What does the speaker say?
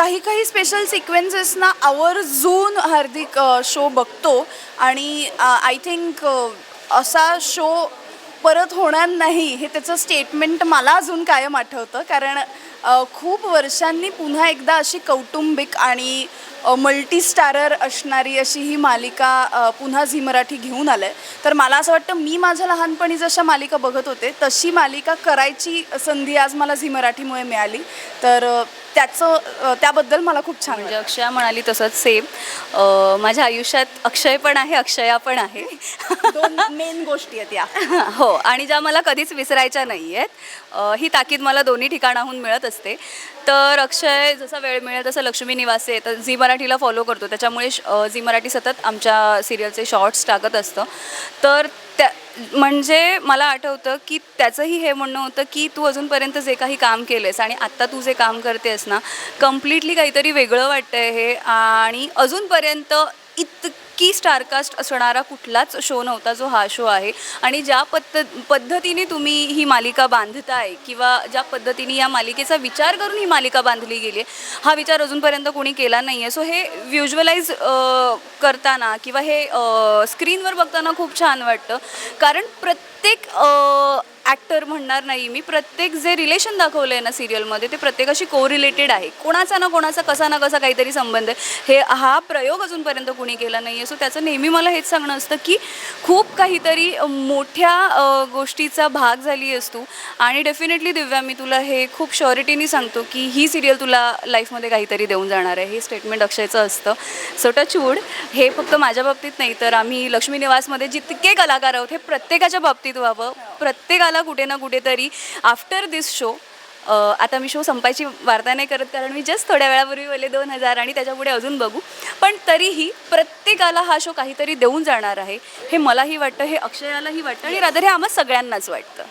काही काही स्पेशल सिक्वेन्सेसना आवर्जून हार्दिक शो बघतो. आणि आय थिंक असा शो परत होणार नाही हे त्याचं स्टेटमेंट मला अजून कायम आठवतं. कारण खूप वर्षांनी पुन्हा एकदा अशी कौटुंबिक आणि मल्टी स्टारर असणारी अशी ही मालिका पुन्हा झी मराठी घेऊन आलं आहे तर मला असं वाटतं मी माझ्या लहानपणी जशा मालिका बघत होते तशी मालिका करायची संधी आज मला झी मराठीमुळे मिळाली. तर त्याचं त्याबद्दल मला खूप छान म्हणजे अक्षया म्हणाली तसंच सेम माझ्या आयुष्यात अक्षय पण आहे अक्षया पण आहे. मेन गोष्टी आहेत या. हो आणि ज्या मला कधीच विसरायच्या नाही आहेत ही ताकीद मला दोन्ही ठिकाणाहून मिळत असते. तर अक्षय जसा वेळ मिळेल तसं लक्ष्मी निवासे तर झी मराठीला फॉलो करतो. त्याच्यामुळे श- झी मराठी सतत आमच्या सिरियलचे शॉर्ट्स टाकत असतं. तर त्या म्हणजे मला आठवतं की त्याचंही हे म्हणणं होतं की तू अजूनपर्यंत जे काही काम केलंयस आणि आत्ता तू जे काम करतेस ना कम्प्लिटली काहीतरी वेगळं वाटतंय हे. आणि अजूनपर्यंत इतकी स्टारकास्ट असणारा कुठलाच शो नव्हता जो हा शो आहे. आणि ज्या पद्ध पद्धतीने तुम्ही ही मालिका बांधताय किंवा ज्या पद्धतीने या मालिकेचा विचार करून ही मालिका बांधली गेली आहे हा विचार अजूनपर्यंत कोणी केला नाही आहे सो हे व्ह्युज्युअलाइज करताना किंवा हे स्क्रीनवर बघताना खूप छान वाटतं. कारण प्रत्येक ॲक्टर म्हणणार नाही. मी प्रत्येक जे रिलेशन दाखवलं आहे ना सिरियलमध्ये ते प्रत्येकाशी को रिलेटेड आहे. कोणाचा ना कोणाचा कसा ना कसा काहीतरी संबंध आहे. हे हा प्रयोग अजूनपर्यंत कोणी केला नाही आहे सो त्याचं नेहमी मला हेच सांगणं असतं की खूप काहीतरी मोठ्या गोष्टीचा भाग झाली असतो. आणि डेफिनेटली दिव्या मी तुला हे खूप शॉरिटीने सांगतो की ही सिरियल तुला लाईफमध्ये काहीतरी देऊन जाणार आहे. हे स्टेटमेंट अक्षयचं असतं. सो टचवूड हे फक्त माझ्या बाबतीत नाही तर आम्ही लक्ष्मी निवासमध्ये जितके कलाकार आहोत हे प्रत्येकाच्या बाबतीत व्हावं. प्रत्येकाला कुठे ना कुठेतरी आफ्टर दिस शो आता मी शो संपायची वार्ता नाही करत कारण मी जस्ट थोड्या वेळापूर्वी बोलले दोन हजार आणि त्याच्यापुढे अजून बघू. पण तरीही प्रत्येकाला हा शो काहीतरी देऊन जाणार आहे. हे मलाही वाटतं हे अक्षयालाही वाटतं आणि रादर हे आम्हा सगळ्यांनाच वाटतं.